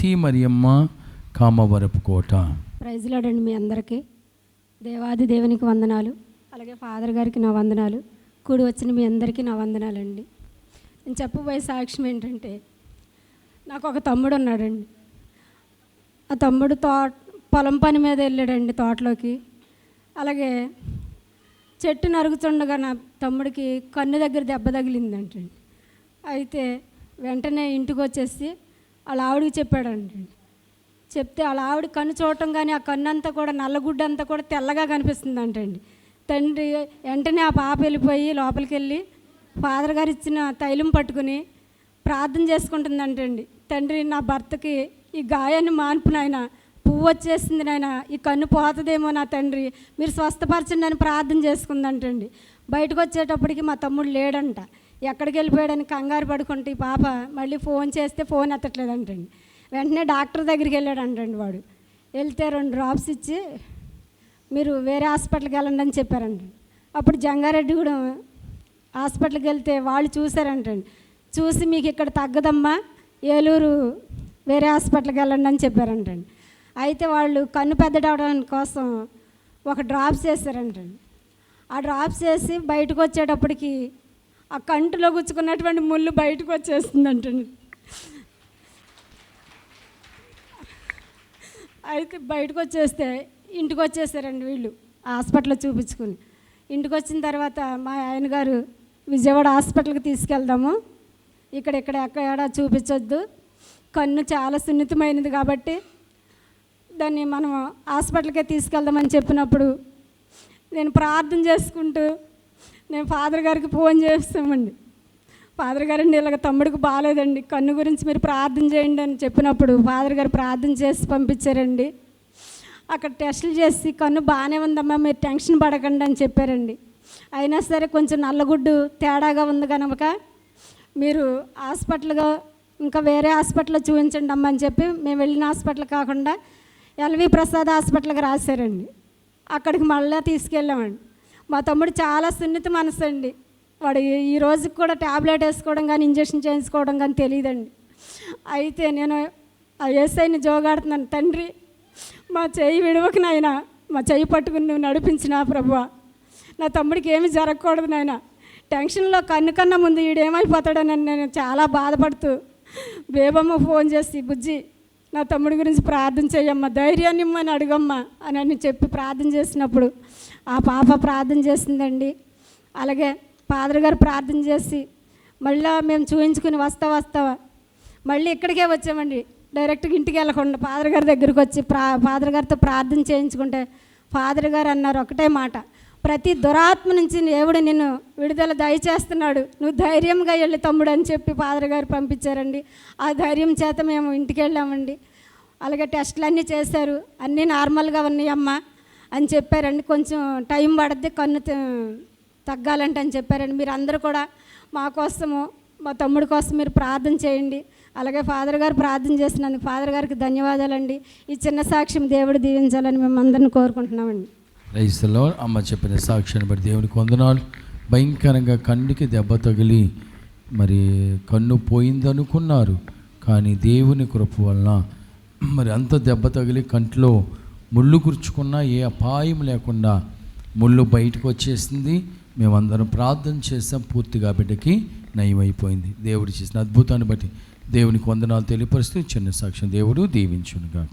City Mariyamma Kamavarapu Kota. ప్రైజ్లాడండి మీ అందరికీ. దేవాది దేవునికి వందనాలు. అలాగే ఫాదర్ గారికి నా వందనాలు. కూడి వచ్చిన మీ అందరికీ నా వందనాలండి. నేను చెప్పబోయే సాక్ష్యం ఏంటంటే నాకు ఒక తమ్ముడు ఉన్నాడండి. ఆ తమ్ముడు తోట పొలం పని మీద వెళ్ళాడండి తోటలోకి. అలాగే చెట్టు నరుగుతుండగా నా తమ్ముడికి కన్ను దగ్గర దెబ్బ తగిలిందంటండి. అయితే వెంటనే ఇంటికి వచ్చేసి వాళ్ళ ఆవిడకి చెప్పాడంటండి చెప్తే వాళ్ళ ఆవిడ కన్ను చూడటం కానీ ఆ కన్ను అంతా కూడా నల్లగుడ్డ అంతా కూడా తెల్లగా కనిపిస్తుంది అంటండి తండ్రి వెంటనే ఆ పాప వెళ్ళిపోయి లోపలికి వెళ్ళి ఫాదర్ గారు ఇచ్చిన తైలం పట్టుకుని ప్రార్థన చేసుకుంటుందంటండి. తండ్రి నా భర్తకి ఈ గాయాన్ని మాన్పు నాయన పువ్వు వచ్చేసింది నాయన ఈ కన్ను పోతుందేమో నా తండ్రి మీరు స్వస్థపరచండి అని ప్రార్థన చేసుకుందంటండి. బయటకు వచ్చేటప్పటికి మా తమ్ముడు లేడంట. ఎక్కడికి వెళ్ళిపోయాడని కంగారు పడుకుంటే ఈ పాప మళ్ళీ ఫోన్ చేస్తే ఫోన్ ఎత్తట్లేదంటండి. వెంటనే డాక్టర్ దగ్గరికి వెళ్ళాడంటండి వాడు. వెళ్తే రెండు డ్రాప్స్ ఇచ్చి మీరు వేరే హాస్పిటల్కి వెళ్ళండి అని చెప్పారండి అప్పుడు జంగారెడ్డి కూడా హాస్పిటల్కి వెళ్తే వాళ్ళు చూశారంటండి. చూసి మీకు ఇక్కడ తగ్గదమ్మా ఏలూరు వేరే హాస్పిటల్కి వెళ్ళండి అని చెప్పారంటండి. అయితే వాళ్ళు కన్ను పెద్దడవడం కోసం ఒక డ్రాప్స్ వేశారంటండి ఆ డ్రాప్స్ వేసి బయటకు వచ్చేటప్పటికి ఆ కంటిలో గుచ్చుకున్నటువంటి ముళ్ళు బయటకు వచ్చేస్తుందంటండి. అయితే బయటకు వచ్చేస్తే ఇంటికి వచ్చేసారండి వీళ్ళు హాస్పిటల్లో చూపించుకుని. ఇంటికి వచ్చిన తర్వాత మా ఆయన గారు విజయవాడ హాస్పిటల్కి తీసుకెళ్దాము. ఇక్కడ ఇక్కడ ఎక్కడ చూపించొద్దు. కన్ను చాలా సున్నితమైనది కాబట్టి దాన్ని మనం హాస్పిటల్కే తీసుకెళ్దామని చెప్పినప్పుడు నేను ప్రార్థన చేసుకుంటూ నేను ఫాదర్ గారికి ఫోన్ చేస్తామండి. ఫాదర్ గారండి ఇలాగ తమ్ముడికి బాగాలేదండి. కన్ను గురించి మీరు ప్రార్థన చేయండి అని చెప్పినప్పుడు ఫాదర్ గారు ప్రార్థన చేసి పంపించారండి. అక్కడ టెస్టులు చేసి కన్ను బాగానే ఉందమ్మా మీరు టెన్షన్ పడకండి అని చెప్పారండి. అయినా సరే కొంచెం నల్లగుడ్డు తేడాగా ఉంది కనుక మీరు హాస్పిటల్గా ఇంకా వేరే హాస్పిటల్లో చూపించండి అమ్మ అని చెప్పి మేము వెళ్ళిన హాస్పిటల్ కాకుండా ఎల్వి ప్రసాద్ హాస్పిటల్కి రాశారండి. అక్కడికి మళ్ళీ తీసుకెళ్ళామండి. మా తమ్ముడు చాలా సున్నిత మనసు అండి. వాడు ఈ- రోజుకి కూడా ట్యాబ్లెట్ వేసుకోవడం కానీ ఇంజక్షన్ చేయించుకోవడం కానీ తెలియదండి అయితే నేను ఆ ఏసైని జోగాడుతున్నాను తండ్రి మా చెయ్యి విడవకు నాయన మా చెయ్యి పట్టుకుని నువ్వు నడిపించిన ప్రభు. నా తమ్ముడికి ఏమి జరగకూడదు నాయన. టెన్షన్లో కన్ను కన్నా ముందు ఈడేమైపోతాడని నేను చాలా బాధపడుతూ బేబమ్మ ఫోన్ చేసి బుజ్జి నా తమ్ముడి గురించి ప్రార్థన చేయమ్మా ధైర్యాన్ని ఇమ్మని అడుగమ్మా అని అని చెప్పి ప్రార్థన చేసినప్పుడు ఆ పాప ప్రార్థన చేసిందండి. అలాగే ఫాదర్ గారు ప్రార్థన చేసి మళ్ళీ మేము చూయించుకుని వస్తా వస్తావా మళ్ళీ ఇక్కడికే వచ్చామండి. డైరెక్ట్గా ఇంటికి వెళ్ళకుండా ఫాదర్ గారి దగ్గరికి వచ్చి ప్రా ఫాదర్ గారితో ప్రార్థన చేయించుకుంటే ఫాదర్ గారు అన్నారు ఒకటే మాట ప్రతి దురాత్మ నుంచి దేవుడు నిన్ను విడుదల దయచేస్తున్నాడు. నువ్వు ధైర్యంగా వెళ్ళి తమ్ముడు అని చెప్పి ఫాదర్ గారు పంపించారండి. ఆ ధైర్యం చేత మేము ఇంటికి వెళ్ళామండి. అలాగే టెస్ట్లు అన్నీ చేశారు. అన్నీ నార్మల్గా ఉన్నాయమ్మా అని చెప్పారండి. కొంచెం టైం పడద్ది కన్ను తగ్గాలంటే అని చెప్పారండి. మీరు అందరూ కూడా మా కోసము మా తమ్ముడి కోసం మీరు ప్రార్థన చేయండి. అలాగే ఫాదర్ గారు ప్రార్థన చేసినందుకు ఫాదర్ గారికి ధన్యవాదాలండి. ఈ చిన్న సాక్ష్యం దేవుడు దీవించాలని మేము అందరిని కోరుకుంటున్నామండి. రైతులో అమ్మ చెప్పిన సాక్ష్యాన్ని బట్టి దేవునికి వందనాలు. భయంకరంగా కన్నుకి దెబ్బ తగిలి మరి కన్ను పోయిందనుకున్నారు. కానీ దేవుని కృప వలన మరి అంత దెబ్బ తగిలి కంట్లో ముళ్ళు గుర్చుకున్నా ఏ అపాయం లేకుండా ముళ్ళు బయటకు వచ్చేసింది. మేమందరం ప్రార్థన చేసాం పూర్తిగా బిడ్డకి నయమైపోయింది. దేవుడు చేసిన అద్భుతాన్ని బట్టి దేవునికి వందనాలు తెలియపరుస్తూ చిన్న సాక్ష్యం దేవుడు దీవించునుగాక.